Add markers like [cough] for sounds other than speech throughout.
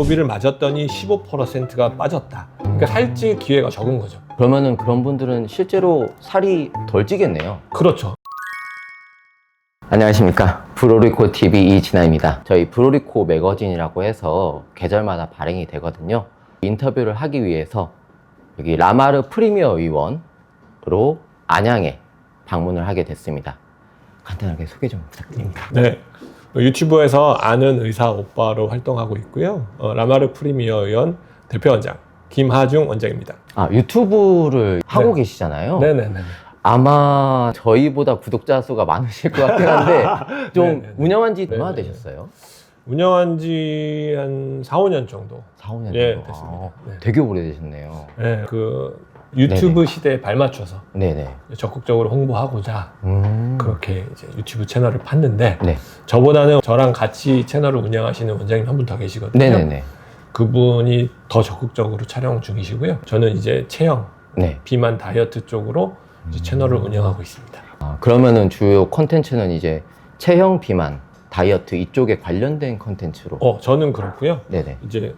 위고비를 맞았더니 15%가 빠졌다. 그러니까 살찔 기회가 적은 거죠. 그러면은 그런 분들은 실제로 살이 덜 찌겠네요. 그렇죠. 안녕하십니까. 브로리코 TV 이진아입니다. 저희 브로리코 매거진이라고 해서 계절마다 발행이 되거든요. 인터뷰를 하기 위해서 여기 라마르 프리미어 의원으로 안양에 방문을 하게 됐습니다. 간단하게 소개 좀 부탁드립니다. 네. 유튜브에서 아는 의사 오빠로 활동하고 있고요. 어, 라마르 프리미어 의원 대표원장 김하중 원장입니다. 아, 유튜브를 하고 네. 계시잖아요. 네네네. 아마 저희보다 구독자 수가 많으실 것 같긴 한데 [laughs] 좀 네네네. 운영한 지 얼마나 네네. 되셨어요? 운영한 지 한 4, 5년 정도. 4, 5년 정도. 예, 됐습니다. 아, 네. 되게 오래되셨네요. 네, 그 유튜브 시대에 발맞춰서 네네. 적극적으로 홍보하고자 음. 그렇게 이제 유튜브 채널을 팠는데 네. 저보다는 저랑 같이 채널을 운영하시는 원장님 한 분 더 계시거든요. 네네네. 그분이 더 적극적으로 촬영 중이시고요. 저는 이제 체형, 네. 비만 다이어트 쪽으로 이제 채널을 운영하고 있습니다. 아, 그러면은 주요 컨텐츠는 이제 체형 비만, 다이어트 이쪽에 관련된 컨텐츠로. 어, 저는 그렇고요. 네네. 이제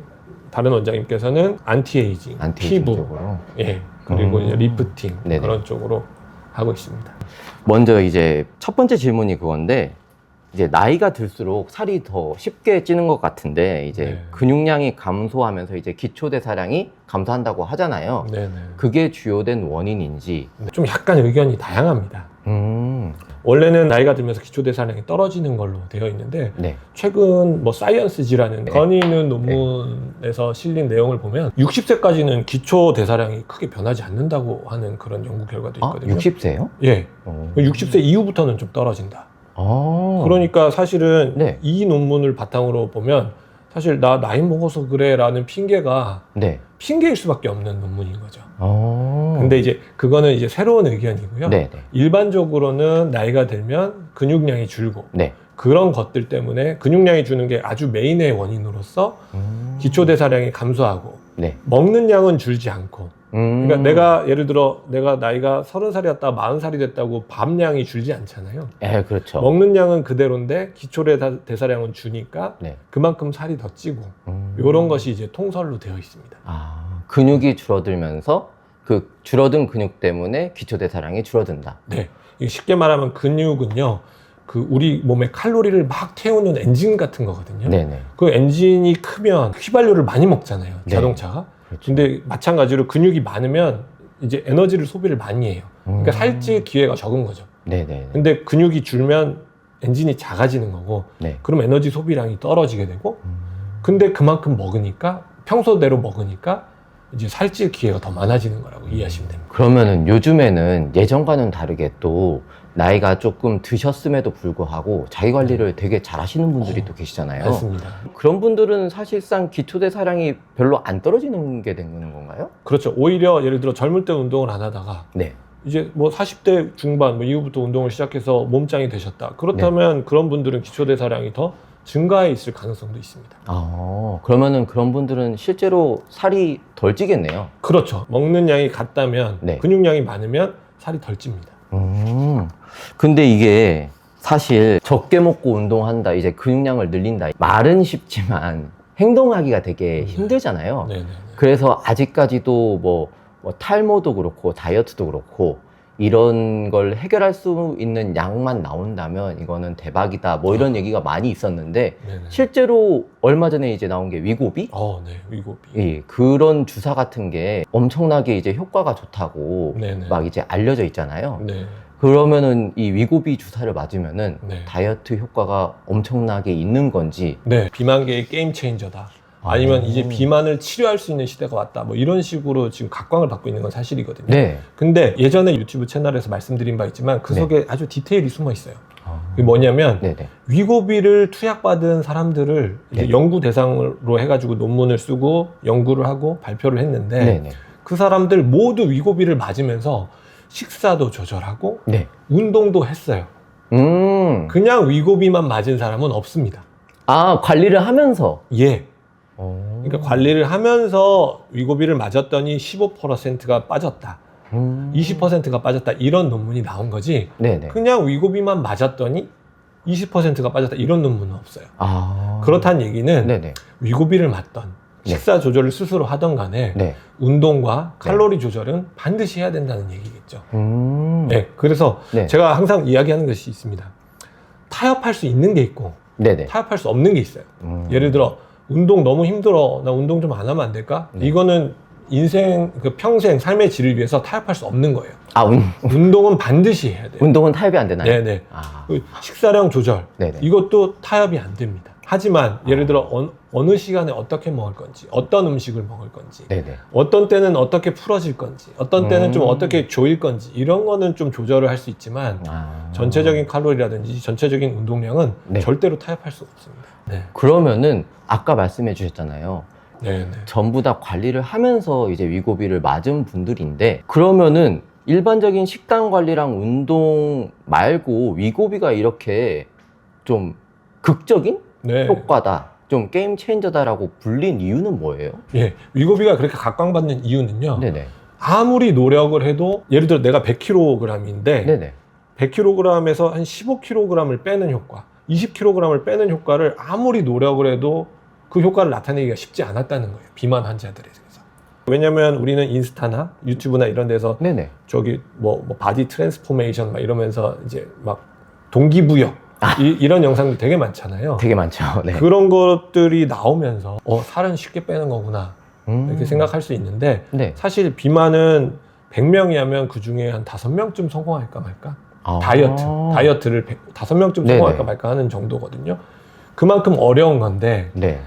다른 원장님께서는 안티에이징, 안티에이징 피부, 쪽으로. 예, 그리고 음. 이제 리프팅 네네. 그런 쪽으로 하고 있습니다. 먼저 이제 첫 번째 질문이 그건데 이제 나이가 들수록 살이 더 쉽게 찌는 것 같은데 이제 네. 근육량이 감소하면서 이제 기초 대사량이 감소한다고 하잖아요. 네네. 그게 주요된 원인인지. 좀 약간 의견이 다양합니다. 음. 원래는 나이가 들면서 기초 대사량이 떨어지는 걸로 되어 있는데 네. 최근 뭐 사이언스지라는 네. 건의 있는 논문에서 실린 내용을 보면 60세까지는 기초 대사량이 크게 변하지 않는다고 하는 그런 연구 결과도 아, 있거든요. 60세요? 예. 60세 이후부터는 좀 떨어진다. 아. 그러니까 사실은 네. 이 논문을 바탕으로 보면 사실 나 나이 먹어서 그래라는 핑계가 네. 핑계일 수밖에 없는 논문인 거죠. 아. 근데 이제 그거는 이제 새로운 의견이고요. 네, 네. 일반적으로는 나이가 들면 근육량이 줄고 네. 그런 것들 때문에 근육량이 주는 게 아주 메인의 원인으로서 음. 기초 대사량이 감소하고 네. 먹는 양은 줄지 않고 음. 그러니까 내가 예를 들어 내가 나이가 서른 살이었다 마흔 살이 됐다고 밥량이 줄지 않잖아요. 예, 그렇죠. 먹는 양은 그대로인데 기초 대사- 대사량은 주니까 네. 그만큼 살이 더 찌고 음. 이런 것이 이제 통설로 되어 있습니다. 아, 근육이 줄어들면서 그 줄어든 근육 때문에 기초 대사량이 줄어든다. 네. 이게 쉽게 말하면 근육은요. 그 우리 몸에 칼로리를 막 태우는 엔진 같은 거거든요. 네, 네. 그 엔진이 크면 휘발유를 많이 먹잖아요. 네. 자동차가. 그렇죠. 근데 마찬가지로 근육이 많으면 이제 에너지를 소비를 많이 해요. 그러니까 음. 살찔 기회가 적은 거죠. 네, 네. 네. 근데 근육이 줄면 엔진이 작아지는 거고 네. 그럼 에너지 소비량이 떨어지게 되고 음. 근데 그만큼 먹으니까 평소대로 먹으니까 이제 살찔 기회가 더 많아지는 거라고 이해하시면 됩니다. 그러면은 요즘에는 예전과는 다르게 또 나이가 조금 드셨음에도 불구하고 자기 관리를 되게 잘 하시는 분들이 어, 또 계시잖아요. 맞습니다. 그런 분들은 사실상 기초 대사량이 별로 안 떨어지는 게 되는 건가요? 그렇죠. 오히려 예를 들어 젊을 때 운동을 안 하다가 네. 이제 뭐 40대 중반 뭐 이후부터 운동을 시작해서 몸짱이 되셨다. 그렇다면 네. 그런 분들은 기초 대사량이 더 증가해 있을 가능성도 있습니다. 아, 그러면은 그런 분들은 실제로 살이 덜 찌겠네요. 그렇죠. 먹는 양이 같다면 네. 근육량이 많으면 살이 덜 찝니다. 음. 근데 이게 사실 적게 먹고 운동한다, 이제 근육량을 늘린다. 말은 쉽지만 행동하기가 되게 힘들잖아요. 네네. 그래서 아직까지도 뭐, 뭐 탈모도 그렇고 다이어트도 그렇고 이런 걸 해결할 수 있는 약만 나온다면 이거는 대박이다. 뭐 이런 얘기가 많이 있었는데 네네. 실제로 얼마 전에 이제 나온 게 위고비? 어, 네. 위고비. 예, 그런 주사 같은 게 엄청나게 이제 효과가 좋다고 네네. 막 이제 알려져 있잖아요. 네. 그러면은 이 위고비 주사를 맞으면은 네. 다이어트 효과가 엄청나게 있는 건지 네. 비만계의 게임 체인저다. 아니면 오. 이제 비만을 치료할 수 있는 시대가 왔다. 뭐 이런 식으로 지금 각광을 받고 있는 건 사실이거든요. 네. 근데 예전에 유튜브 채널에서 말씀드린 바 있지만 그 네. 속에 아주 디테일이 숨어 있어요. 아. 그게 뭐냐면 네네. 위고비를 투약받은 사람들을 이제 네. 연구 대상으로 해가지고 논문을 쓰고 연구를 하고 발표를 했는데 네네. 그 사람들 모두 위고비를 맞으면서 식사도 조절하고 네. 운동도 했어요. 음. 그냥 위고비만 맞은 사람은 없습니다. 아, 관리를 하면서. 예. 어. 그러니까 관리를 하면서 위고비를 맞았더니 15%가 빠졌다. 음. 20%가 빠졌다. 이런 논문이 나온 거지. 네네. 그냥 위고비만 맞았더니 20%가 빠졌다 이런 논문은 없어요. 아. 그렇다는 얘기는 네네. 위고비를 맞던 네. 식사 조절을 스스로 하던 간에 네. 운동과 칼로리 조절은 반드시 해야 된다는 얘기겠죠. 음. 네, 그래서 네. 제가 항상 이야기하는 것이 있습니다. 타협할 수 있는 게 있고 네네. 타협할 수 없는 게 있어요. 음. 예를 들어 운동 너무 힘들어 나 운동 좀 안 하면 안 될까? 네. 이거는 인생 그 평생 삶의 질을 위해서 타협할 수 없는 거예요. 아, 운, 운동은 반드시 해야 돼요. 운동은 타협이 안 되나요? 네네. 아. 그 식사량 조절 네네. 이것도 타협이 안 됩니다. 하지만 예를 들어 어느, 어느 시간에 어떻게 먹을 건지 어떤 음식을 먹을 건지 네네. 어떤 때는 어떻게 풀어질 건지 어떤 때는 좀 음. 어떻게 조일 건지 이런 거는 좀 조절을 할 수 있지만 아. 전체적인 칼로리라든지 전체적인 운동량은 네. 절대로 타협할 수가 없습니다. 네. 그러면은 아까 말씀해 주셨잖아요. 네, 네. 전부 다 관리를 하면서 이제 위고비를 맞은 분들인데 그러면은 일반적인 식단 관리랑 운동 말고 위고비가 이렇게 좀 극적인 네. 효과다. 좀 게임 체인저다라고 불린 이유는 뭐예요? 예. 위고비가 그렇게 각광받는 이유는요. 네네. 아무리 노력을 해도 예를 들어 내가 100kg인데 네네. 100kg에서 한 15kg을 빼는 효과, 20kg을 빼는 효과를 아무리 노력을 해도 그 효과를 나타내기가 쉽지 않았다는 거예요. 비만 환자들에서. 왜냐면 우리는 인스타나 유튜브나 이런 데서 네네. 저기 뭐, 뭐 바디 트랜스포메이션 막 이러면서 이제 막 동기부여 이, 런 영상들 되게 많잖아요. 되게 많죠. [laughs] 네. 그런 것들이 나오면서 어 살은 쉽게 빼는 거구나 음. 이렇게 생각할 수 있는데 네. 사실 비만은 100명이 하면 그 중에 한 5명쯤 성공할까 말까? 아. 다이어트. 다이어트를 5명쯤 네네. 성공할까 말까 하는 정도거든요. 그만큼 어려운 건데 네.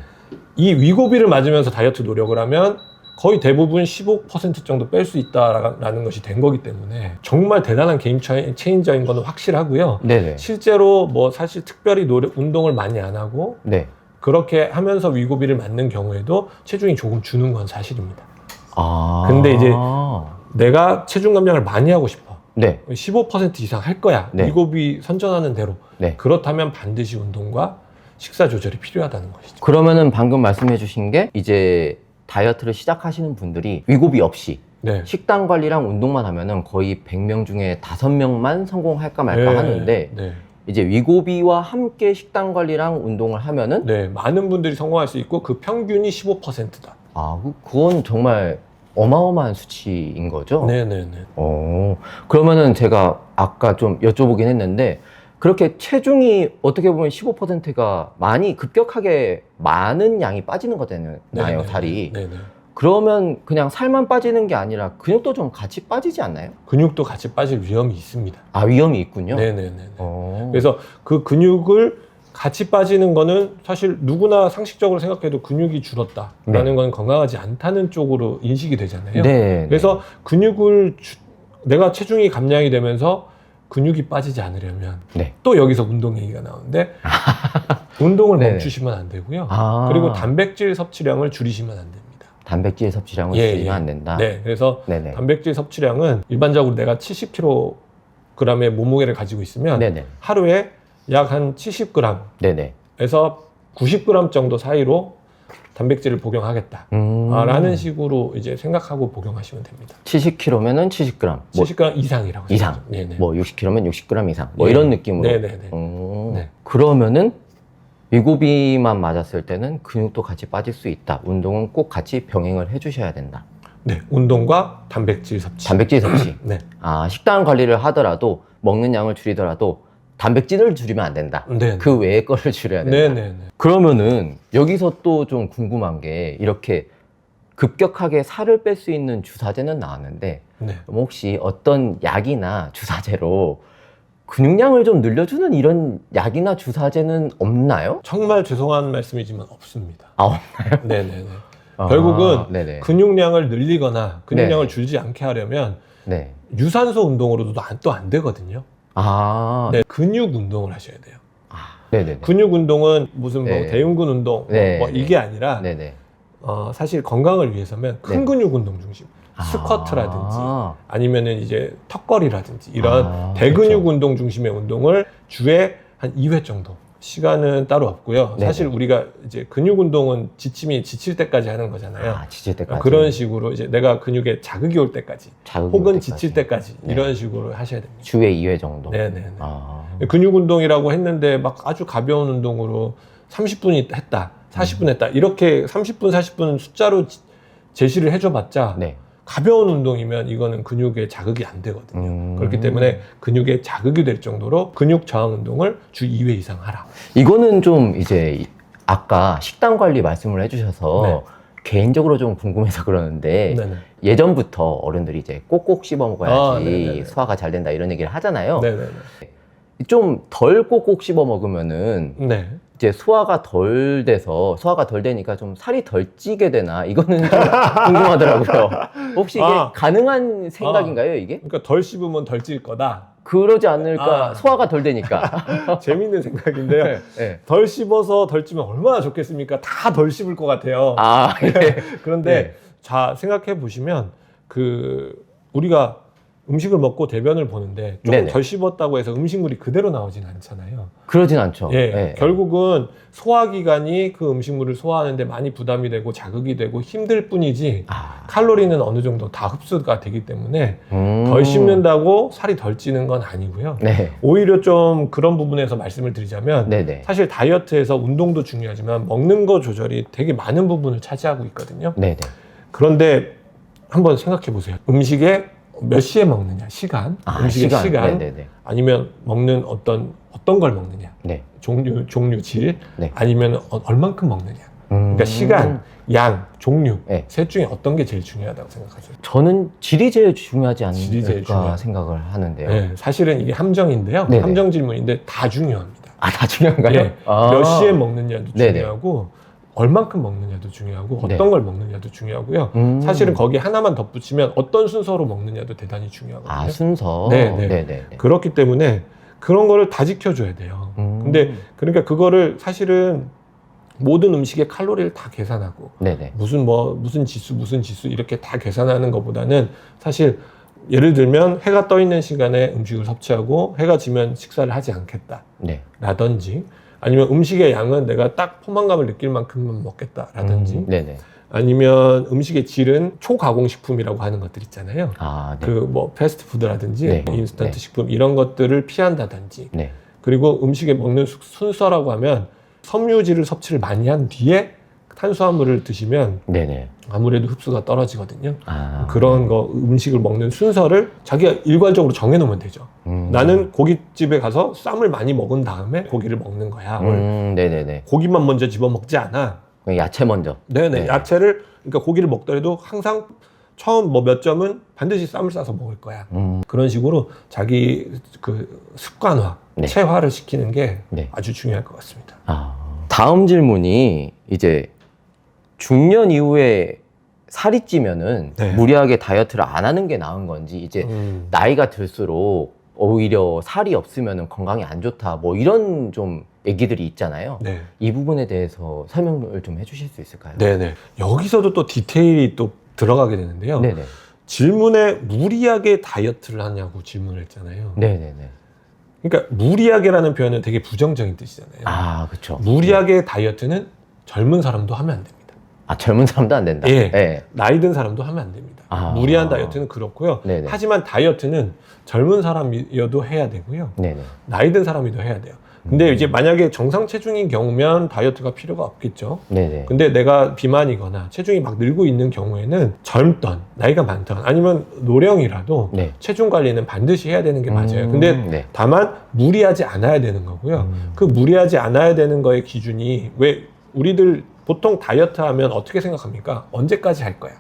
이 위고비를 맞으면서 다이어트 노력을 하면 거의 대부분 15% 정도 뺄 수 있다라는 것이 된 거기 때문에 정말 대단한 게임 체인저인 거는 확실하고요. 네네. 실제로 뭐 사실 특별히 노력, 운동을 많이 안 하고 네. 그렇게 하면서 위고비를 맞는 경우에도 체중이 조금 주는 건 사실입니다. 아. 근데 이제 내가 체중 감량을 많이 하고 싶어. 네. 15% 이상 할 거야. 네. 위고비 선전하는 대로. 네. 그렇다면 반드시 운동과 식사 조절이 필요하다는 것이죠. 그러면은 방금 말씀해 주신 게 이제 다이어트를 시작하시는 분들이 위고비 없이 네. 식단 관리랑 운동만 하면은 거의 100명 중에 5명만 성공할까 말까 네. 하는데 네. 이제 위고비와 함께 식단 관리랑 운동을 하면은 네. 많은 분들이 성공할 수 있고 그 평균이 15%다. 아 그- 그건 정말 어마어마한 수치인 거죠. 네네네. 어 그러면은 제가 아까 좀 여쭤보긴 했는데 그렇게 체중이 어떻게 보면 15%가 많이 급격하게 많은 양이 빠지는 거잖아요 네네. 살이 네네. 그러면 그냥 살만 빠지는 게 아니라 근육도 좀 같이 빠지지 않나요? 근육도 같이 빠질 위험이 있습니다. 아 위험이 있군요. 네네네. 어. 그래서 그 근육을 같이 빠지는 거는 사실 누구나 상식적으로 생각해도 근육이 줄었다라는 건 건강하지 않다는 쪽으로 인식이 되잖아요. 네. 그래서 근육을 주- 내가 체중이 감량이 되면서 근육이 빠지지 않으려면 네. 또 여기서 운동 얘기가 나오는데 [laughs] 운동을 네네. 멈추시면 안 되고요. 아. 그리고 단백질 섭취량을 줄이시면 안 됩니다. 단백질 섭취량을 예, 줄이면 예. 안 된다. 네, 그래서 네네. 단백질 섭취량은 일반적으로 내가 70kg의 몸무게를 가지고 있으면 네네. 하루에 약 한 70g에서 네네. 90g 정도 사이로 단백질을 복용하겠다. 음. 아, 라는 식으로 이제 생각하고 복용하시면 됩니다. 70kg면은 70g. 뭐, 70g 이상이라고 이상. 생각하죠. 네네. 뭐 60kg면 60g 이상. 뭐 네. 이런 느낌으로. 네네네. 음. 네. 그러면은 위고비만 맞았을 때는 근육도 같이 빠질 수 있다. 운동은 꼭 같이 병행을 해주셔야 된다. 네, 운동과 단백질 섭취. 단백질 섭취. 네, 아, 식단 관리를 하더라도 먹는 양을 줄이더라도 단백질을 줄이면 안 된다. 네, 그 외의 거를 줄여야 된다. 네, 네, 네. 그러면은 여기서 또 좀 궁금한 게 이렇게 급격하게 살을 뺄 수 있는 주사제는 나왔는데 네. 그럼 혹시 어떤 약이나 주사제로 근육량을 좀 늘려주는 이런 약이나 주사제는 없나요? 정말 죄송한 말씀이지만 없습니다. 아, 네, 네, 네. 아, 결국은 네네. 근육량을 늘리거나 근육량을 네. 줄지 않게 하려면 네. 유산소 운동으로도 또 안 되거든요. 아, 네, 근육 운동을 하셔야 돼요. 아, 네네네. 근육 운동은 무슨 뭐 네. 대흉근 운동 네, 뭐 네. 이게 아니라 네네. 어, 사실 건강을 위해서면 큰 네. 근육 운동 중심 스쿼트라든지 아, 아니면은 이제 턱걸이라든지 이런 아, 대근육 그렇죠. 운동 중심의 운동을 주에 한 2회 정도 시간은 따로 없고요. 네네. 사실 우리가 이제 근육 운동은 지침이 지칠 때까지 하는 거잖아요. 아, 지칠 때까지. 그런 식으로 이제 내가 근육에 자극이 올 때까지 자극이 혹은 올 때까지. 지칠 때까지 네. 이런 식으로 하셔야 됩니다. 주에 2회 정도. 네네네. 아, 근육 운동이라고 했는데 막 아주 가벼운 운동으로 30분이 했다, 40분 했다 이렇게 30분, 40분 숫자로 지- 제시를 해줘 봤자 네. 가벼운 운동이면 이거는 근육에 자극이 안 되거든요. 음. 그렇기 때문에 근육에 자극이 될 정도로 근육 저항 운동을 주 2회 이상 하라. 이거는 좀 이제 이- 아까 식단 관리 말씀을 해주셔서 네. 개인적으로 좀 궁금해서 그러는데 네네. 예전부터 어른들이 이제 꼭꼭 씹어 아, 먹어야지 네네네. 소화가 잘 된다 이런 얘기를 하잖아요. 좀 덜 꼭꼭 씹어 먹으면은 네. 이제 소화가 덜 돼서 소화가 덜 되니까 좀 살이 덜 찌게 되나 이거는 좀 [laughs] 궁금하더라고요. 혹시 이게 아. 가능한 생각인가요 이게? 그러니까 덜 씹으면 덜 찔 거다. 그러지 않을까 아. 소화가 덜 되니까. [laughs] 재밌는 생각인데요. [laughs] 네, 네. 덜 씹어서 덜 찌면 얼마나 좋겠습니까? 다 덜 씹을 것 같아요. 아 예. 그런데 네. 자 생각해 보시면 그 우리가 음식을 먹고 대변을 보는데 조금 네네. 덜 씹었다고 해서 음식물이 그대로 나오진 않잖아요. 그러진 않죠. 예, 예. 결국은 소화기관이 그 음식물을 소화하는데 많이 부담이 되고 자극이 되고 힘들 뿐이지 아, 칼로리는 어느 정도 다 흡수가 되기 때문에 음. 덜 씹는다고 살이 덜 찌는 건 아니고요. 네, 오히려 좀 그런 부분에서 말씀을 드리자면 네, 네, 사실 다이어트에서 운동도 중요하지만 먹는 거 조절이 되게 많은 부분을 차지하고 있거든요. 네, 네. 그런데 한번 생각해 보세요. 음식에 몇 시에 먹느냐, 시간, 아, 음식의 시간, 시간. 네, 네, 네. 아니면 먹는 어떤 어떤 걸 먹느냐, 네. 종류, 종류, 질, 네. 아니면 어- 얼만큼 먹느냐. 음. 그러니까 시간, 양, 종류 네. 셋 중에 어떤 게 제일 중요하다고 생각하세요? 저는 질이 제일 중요하지 질이 제일 않을까 중요하다. 생각을 하는데요. 네, 사실은 이게 함정인데요. 네네. 함정 질문인데 다 중요합니다. 아, 다 중요한가요? 예, 아. 몇 시에 먹느냐도 네네. 중요하고 얼만큼 먹느냐도 중요하고 네. 어떤 걸 먹느냐도 중요하고요. 음. 사실은 거기 하나만 덧붙이면 어떤 순서로 먹느냐도 대단히 중요하거든요. 아, 순서. 네, 네. 네, 네, 네. 그렇기 때문에 그런 거를 다 지켜줘야 돼요. 음. 근데 그러니까 그거를 사실은 모든 음식의 칼로리를 다 계산하고 네, 네. 무슨 뭐 무슨 지수 무슨 지수 이렇게 다 계산하는 것보다는 사실 예를 들면 해가 떠 있는 시간에 음식을 섭취하고 해가 지면 식사를 하지 않겠다. 네. 라든지 아니면 음식의 양은 내가 딱 포만감을 느낄 만큼만 먹겠다라든지 음, 네, 네. 아니면 음식의 질은 초가공식품이라고 하는 것들 있잖아요. 아, 네. 그 뭐 패스트푸드라든지 네. 인스턴트 네. 식품 이런 것들을 피한다든지 네. 그리고 음식에 먹는 수- 순서라고 하면 섬유질을 섭취를 많이 한 뒤에 탄수화물을 드시면 네, 네. 아무래도 흡수가 떨어지거든요. 아. 그런 거 음식을 먹는 순서를 자기가 일괄적으로 정해놓으면 되죠. 음. 나는 고깃집에 가서 쌈을 많이 먹은 다음에 고기를 먹는 거야. 음, 네, 네, 네. 고기만 먼저 집어 먹지 않아. 야채 먼저. 네네. 네. 야채를 그러니까 고기를 먹더라도 항상 처음 뭐 몇 점은 반드시 쌈을 싸서 먹을 거야. 음. 그런 식으로 자기 그 습관화, 네. 체화를 시키는 게 네. 아주 중요할 것 같습니다. 아. 다음 질문이 이제 중년 이후에 살이 찌면은 네. 무리하게 다이어트를 안 하는 게 나은 건지 이제 음. 나이가 들수록 오히려 살이 없으면 건강에 안 좋다 뭐 이런 좀 얘기들이 있잖아요. 네. 이 부분에 대해서 설명을 좀 해주실 수 있을까요? 네네. 여기서도 또 디테일이 또 들어가게 되는데요. 네네. 질문에 무리하게 다이어트를 하냐고 질문을 했잖아요. 네네네. 그러니까 무리하게라는 표현은 되게 부정적인 뜻이잖아요. 아 그렇죠. 무리하게 다이어트는 젊은 사람도 하면 안 됩니다. 아 젊은 사람도 안 된다. 예. 네. 나이 든 사람도 하면 안 됩니다. 아. 무리한 다이어트는 그렇고요. 네네. 하지만 다이어트는 젊은 사람이어도 해야 되고요. 네네. 나이 든 사람이도 해야 돼요. 근데 이제 만약에 정상 체중인 경우면 다이어트가 필요가 없겠죠. 네네. 근데 내가 비만이거나 체중이 막 늘고 있는 경우에는 젊던 나이가 많던 아니면 노령이라도 네. 체중 관리는 반드시 해야 되는 게 맞아요. 음, 근데 네. 다만 무리하지 않아야 되는 거고요. 음. 그 무리하지 않아야 되는 거의 기준이 왜 우리들 보통 다이어트 하면 어떻게 생각합니까? 언제까지 할 거야?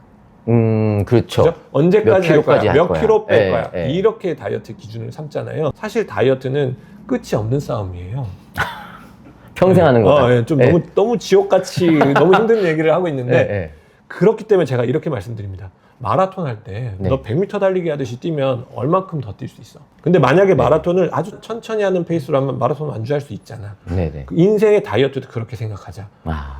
음 그렇죠. 그죠? 언제까지 몇할 킬로까지 거야? 할 몇 거야? 킬로 뺄 예, 거야? 예. 이렇게 다이어트 기준을 삼잖아요. 사실 다이어트는 끝이 없는 싸움이에요. [laughs] 평생 하는 거다. 어, 예, 좀 예. 너무 너무 지옥같이 [laughs] 너무 힘든 얘기를 하고 있는데 네, 네. 그렇기 때문에 제가 이렇게 말씀드립니다. 마라톤 할 때 네. 너 100m 달리기 하듯이 뛰면 얼만큼 더 뛸 수 있어. 근데 만약에 네. 마라톤을 아주 천천히 하는 페이스로 하면 마라톤 완주할 수 있잖아. 네네. 그 인생의 다이어트도 그렇게 생각하자. 아,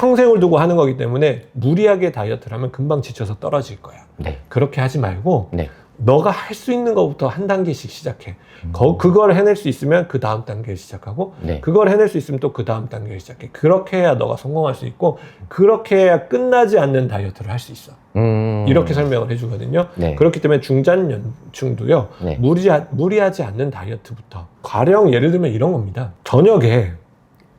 평생을 두고 하는 거기 때문에 무리하게 다이어트를 하면 금방 지쳐서 떨어질 거야. 네. 그렇게 하지 말고 네. 너가 할 수 있는 것부터 한 단계씩 시작해. 음. 거, 그걸 해낼 수 있으면 그 다음 단계를 시작하고 네. 그걸 해낼 수 있으면 또 그 다음 단계를 시작해. 그렇게 해야 너가 성공할 수 있고 그렇게 해야 끝나지 않는 다이어트를 할 수 있어. 음. 이렇게 설명을 해주거든요. 네. 그렇기 때문에 중장년층도요 네. 무리하, 무리하지 않는 다이어트부터 가령 예를 들면 이런 겁니다. 저녁에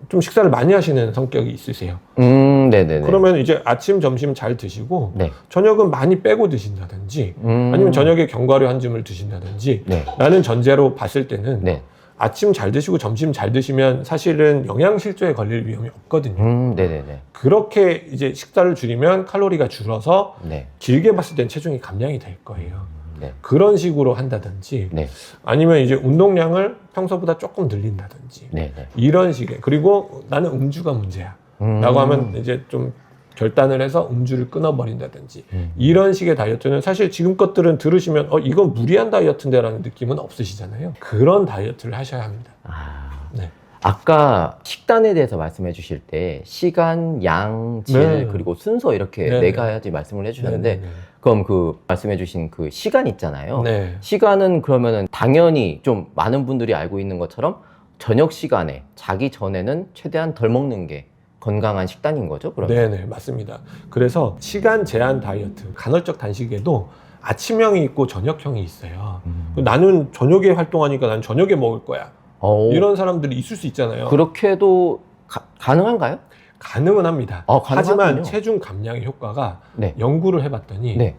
좀 식사를 많이 하시는 성격이 있으세요. 음, 네네네. 그러면 이제 아침, 점심 잘 드시고 네. 저녁은 많이 빼고 드신다든지 음. 아니면 저녁에 견과류 한 줌을 드신다든지 네. 라는 전제로 봤을 때는 네. 아침 잘 드시고 점심 잘 드시면 사실은 영양실조에 걸릴 위험이 없거든요. 음, 네네네. 그렇게 이제 식사를 줄이면 칼로리가 줄어서 네. 길게 봤을 땐 체중이 감량이 될 거예요. 네. 그런 식으로 한다든지 네. 아니면 이제 운동량을 평소보다 조금 늘린다든지 네 네. 이런 식의 그리고 나는 음주가 문제야 음. 라고 하면 이제 좀 결단을 해서 음주를 끊어버린다든지 음. 이런 식의 다이어트는 사실 지금 것들은 들으시면 어 이건 무리한 다이어트인데 라는 느낌은 없으시잖아요 그런 다이어트를 하셔야 합니다 아. 네. 아까 식단에 대해서 말씀해 주실 때 시간, 양, 질 네. 그리고 순서 이렇게 네, 네 네. 가지 말씀을 해 주셨는데 네, 네, 그럼 그 말씀해 주신 그 시간 있잖아요. 네. 시간은 그러면은 당연히 좀 많은 분들이 알고 있는 것처럼 저녁 시간에 자기 전에는 최대한 덜 먹는 게 건강한 식단인 거죠? 그러면 네네 맞습니다 그래서 시간 제한 다이어트 간헐적 단식에도 아침형이 있고 저녁형이 있어요 음. 나는 저녁에 활동하니까 난 저녁에 먹을 거야 어, 이런 사람들이 있을 수 있잖아요 그렇게도 가, 가능한가요? 가능은 합니다 어, 가능하군요. 하지만 체중 감량의 효과가 네. 연구를 해봤더니 네.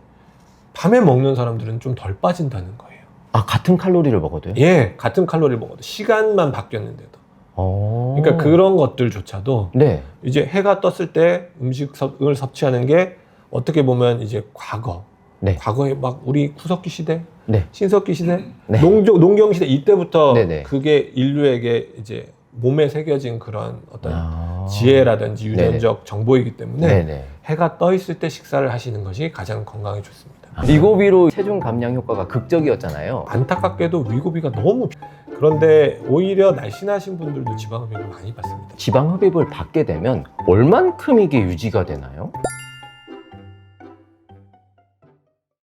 밤에 먹는 사람들은 좀 덜 빠진다는 거예요 아 같은 칼로리를 먹어도요? 예 같은 칼로리를 먹어도 시간만 바뀌었는데도 어. 그러니까 그런 것들조차도 네. 이제 해가 떴을 때 음식을 섭취하는 게 어떻게 보면 이제 과거 네. 과거에 막 우리 구석기 시대 네. 신석기 시대, 네. 농경 농경 시대 이때부터 네네. 그게 인류에게 이제 몸에 새겨진 그런 어떤 아. 지혜라든지 유전적 정보이기 때문에 네네. 해가 떠 있을 때 식사를 하시는 것이 가장 건강에 좋습니다. 이고비로 체중 감량 효과가 극적이었잖아요. 안타깝게도 위고비가 너무 비- 그런데 오히려 날씬하신 분들도 지방흡입을 많이 받습니다. 지방 흡입을 받게 되면 얼만큼 이게 유지가 되나요?